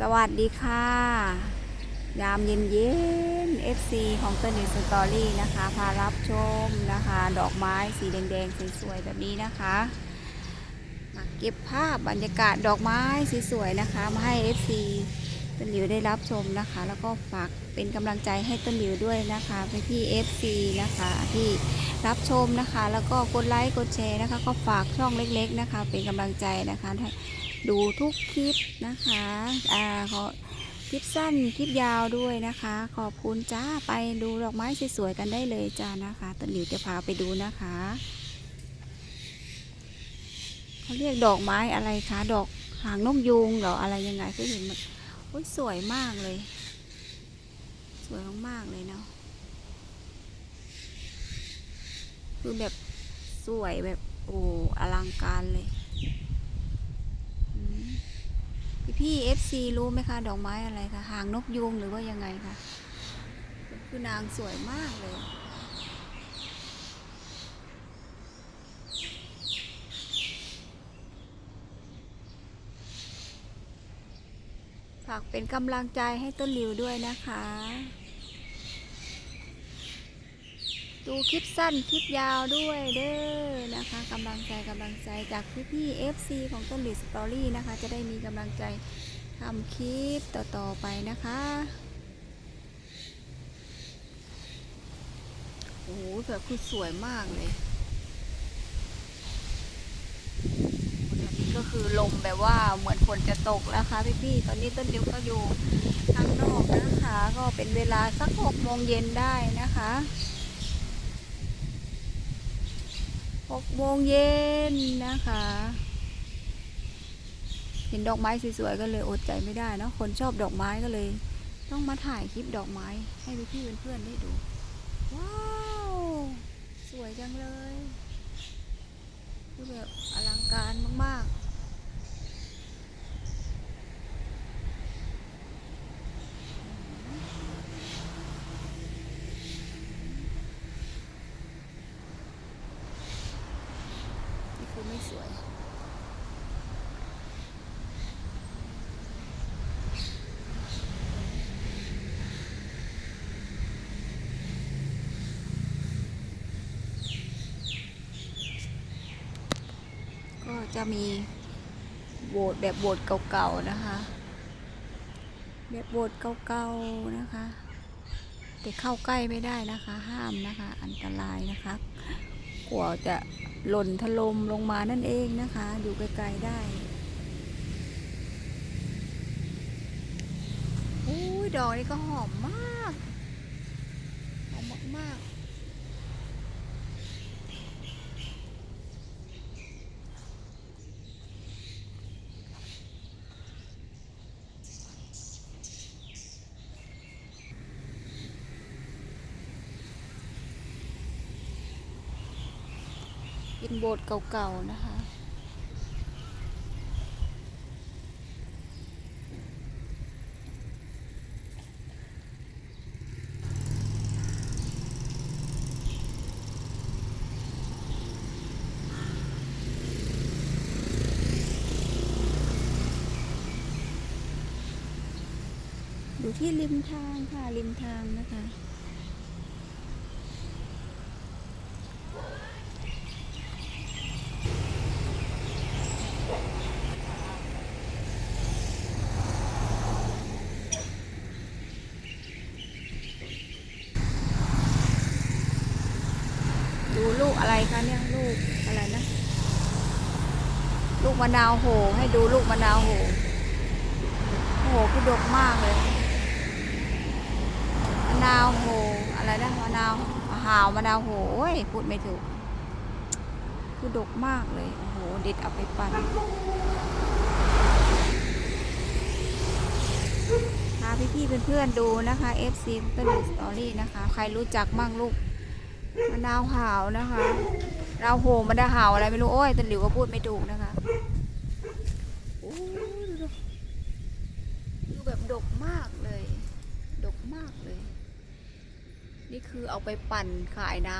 สวัสดีค่ะ ยามเย็นเย็น FC ของต้นนิวสตอรี่นะคะ พารับชมนะคะ ดอกไม้สีแดงๆสวยๆแบบนี้นะคะ มาเก็บภาพบรรยากาศดอกไม้สวยๆนะคะ มาให้ FC ต้นหลิวได้รับชมนะคะ แล้วก็ฝากเป็นกำลังใจให้ต้นหลิวด้วยนะคะไปพี่ FC นะคะที่รับชมนะคะ แล้วก็กดไลค์กดแชร์นะคะ ก็ฝากช่องเล็ก ๆ นะคะ เป็นกำลังใจนะคะ ดูทุกคลิปนะคะอ่าขอคลิปสั้นคลิปยาวด้วยนะคะ ขอบคุณจ้าไปดูดอกไม้สวยๆกันได้เลยจ้านะคะต้นหลิวจะพาไปดูนะคะเขาเรียกดอกไม้อะไรคะดอกหางนกยูงหรออะไรยังไงก็เห็นมันโอ้ยสวยมากเลย สวยมากๆเลยเนาะคือแบบสวยแบบโอ้อลังการเลยอืม พี่เอฟซีรู้ไหมคะดอกไม้อะไรคะหางนกยูงหรือว่ายังไงคะคือนางสวยมากเลย ฝากเป็นกำลังใจให้ต้นหลิวด้วยนะคะ ดูคลิปสั้นคลิปยาวด้วยเด้อนะคะกำลังใจกำลังใจจากพี่พี่ FC ของต้นหลิวสตอรี่นะคะ จะได้มีกำลังใจทำคลิปต่อๆไปนะคะโอ้โหแบบคือสวยมากเลยตอนนี้ก็คือลมแบบว่าเหมือนฝนจะตกแล้วค่ะพี่พี่ตอนนี้ต้นหลิวก็อยู่ข้างนอกนะคะ ก็เป็นเวลาสักหกโมงเย็นได้นะคะ หกโมงเย็นนะคะ เห็นดอกไม้สวยๆก็เลยอดใจไม่ได้เนาะคนชอบดอกไม้ก็เลย ต้องมาถ่ายคลิปดอกไม้ ให้พี่ๆเพื่อนๆได้ดู ว้าว สวยจังเลยคือแบบอลังการมากๆ นี่คือไม่สวย ก็ จะมีโบสถ์แบบโบสถ์เก่าๆนะคะ แบบโบสถ์เก่าๆนะคะ แต่เข้าใกล้ไม่ได้นะคะ ห้ามนะคะ อันตรายนะคะกลัวจะหล่นถล่มลงมานั่นเองนะคะ อยู่ไกลๆได้โอ้ยดอกนี้ก็หอมมาก หอมมากๆ เป็นโบสถ์เก่าๆนะคะ อยู่ที่ริมทางค่ะ ริมทางนะคะ ดูลูกอะไรคะเนี่ยลูกอะไรนะ ลู กมะนาวโห ให้ดูลูกมะนาวโห โหคือดกมากเลย มะนาวโห อะไรนะมะนาวหาวมะนาวโหโอ้ยพูดไม่ถูก คือดกมากเลย โอ้โหเด็ดเอาไปปั่นพาพี่ๆเพื่อนๆดูนะคะ FC ต้นสตอรี่นะคะ ใครรู้จักมั่งลูกมะนาวหาวนะคะเราวโหมะนาวหาวอะไรไม่รู้ โอ้ยตะหลิวก็พูดไม่ถูกนะคะโอ้ยดูดิ คือแบบดกมากเลย ดกมากเลย นี่คือเอาไปปั่นขายน้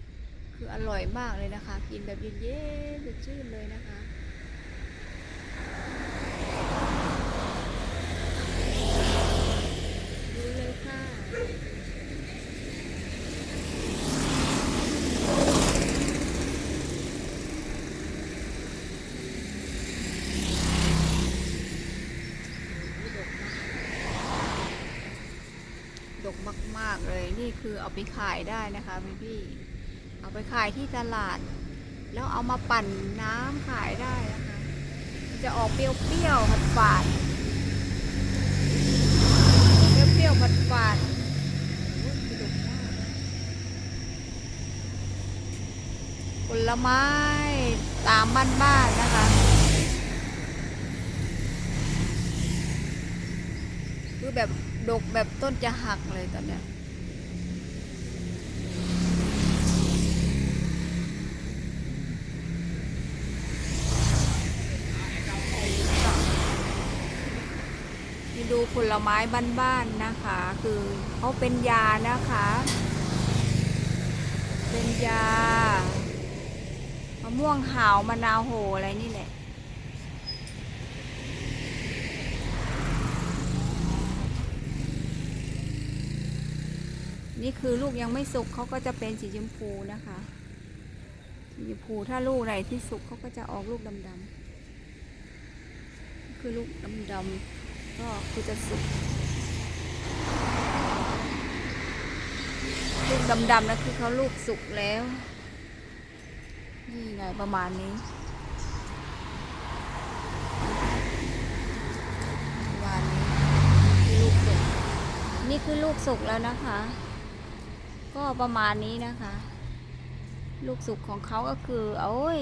ำคืออร่อยมากเลยนะคะ กินแบบเย็นๆสดชื่นเลยนะคะ กมาก ๆ เลย นี่คือเอาไปขายได้นะคะพี่พี่เอาไปขายที่ตลาด แล้วเอามาปั่นน้ำขายได้นะคะ จะออกเปรี้ยวๆฝาดเปรี้ยวๆฝาดๆโอ้ยดผลไม้ตามบ้านๆนะคะคือแบบดกแบบต้นจะหักเลยตอนเนี้ย นี่ ดูผลไม้บ้านๆนะคะ คือเขาเป็นยานะคะ เป็นยามะม่วงหาวมะนาวโหอะไรนี่แหละนี่คือลูกยังไม่สุกเขาก็จะเป็นสีชมพูนะคะสีชมพูถ้าลูกไหนที่สุกเขาก็จะออกลูกดำๆคือลูกดำๆ ก็คือจะสุกลูกดำๆนะคือเขาลูกสุกแล้ว นี่ไงประมาณนี้ประมาณนี้คือลูกสุกนี่คือลูกสุกแล้วนะคะ ก็ประมาณนี้นะคะ ลูกสุกของเขาก็คือโอ้ย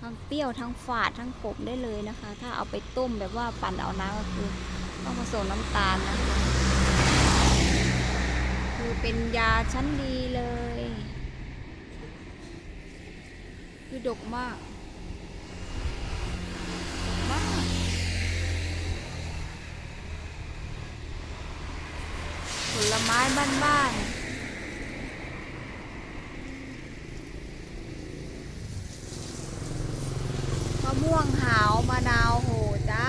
ทั้งเปรี้ยวทั้งฝาดทั้งขมได้เลยนะคะ ถ้าเอาไปต้มแบบว่าปั่นเอาน้ำก็คือ ต้องผสมน้ำตาลนะคือเป็นยาชั้นดีเลย คือดกมากดกมาก ผลไม้บ้านๆมะม่วงหาวมะนาวโหจ้า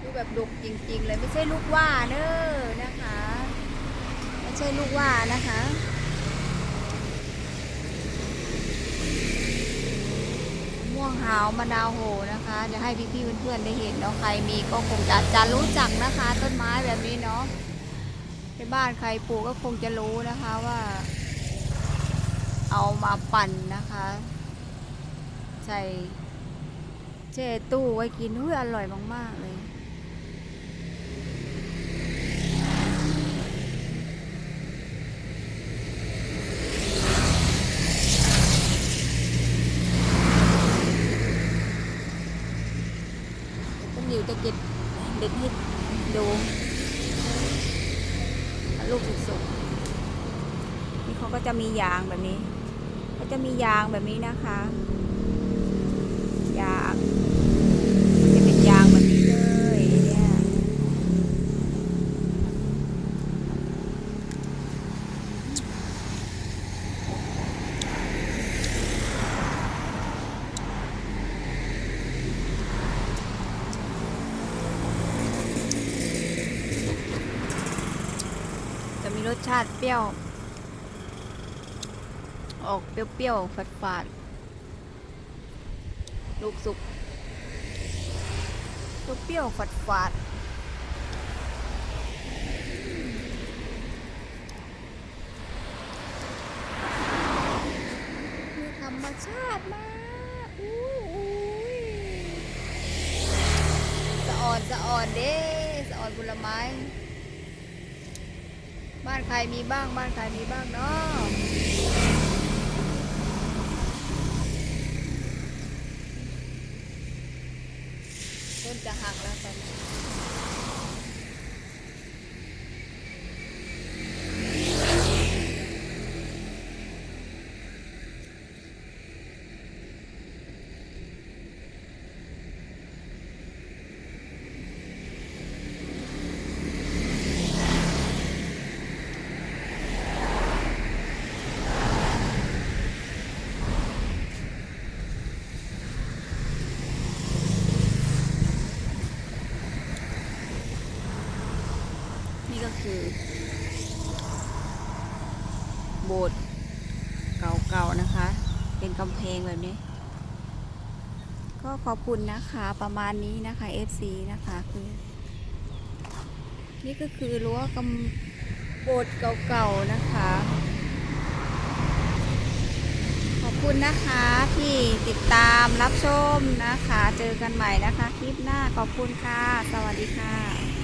ดูแบบดุกจริงๆเลยไม่ใช่ลูกว่าเนอนะคะไม่ใช่ลูกว่านะคะม่วงหาวมะนาวโหนะคะจะให้พี่ๆเพื่อนๆได้เห็นเนาะใครมีก็คงจะจะรู้จักนะคะ ต้นไม้แบบนี้เนาะในบ้านใครปลูกก็คงจะรู้นะคะว่า เอามาปั่นนะคะ ใส่แช่ตู้ไว้กินอุ้ยอร่อยมากๆเลย ต้นหลิว จะเก็บเด็กให้ดูลูกสุกๆนี่เขาก็จะมียางแบบนี้ก็จะมียางแบบนี้นะคะ ยางมันจะเป็นยางแบบนี้เลยเนี่ยจะมีรสชาติเปรี้ยว ออกเปรี้ยวๆฝาดๆลูกสุกลูกเปรี้ยวๆฝาดๆคือธรรมชาติมากอู้ยสะอ่อนสะอ่อนเด้สะอ่อนผลไม้ บ้านใครมีบ้าง บ้านใครมีบ้างเนาะต้นจะหักแล้วตอนนี้ก็คือ โบสถ์เก่าๆนะคะ เป็นกำแพงแบบนี้ ก็ ขอบคุณนะคะประมาณนี้นะคะ FC นะคะคือ นี่ก็คือรั้วกำโบดเก่าๆนะคะ ขอบคุณนะคะที่ติดตามรับชมนะคะ เจอกันใหม่นะคะ คลิปหน้าขอบคุณค่ะ สวัสดีค่ะ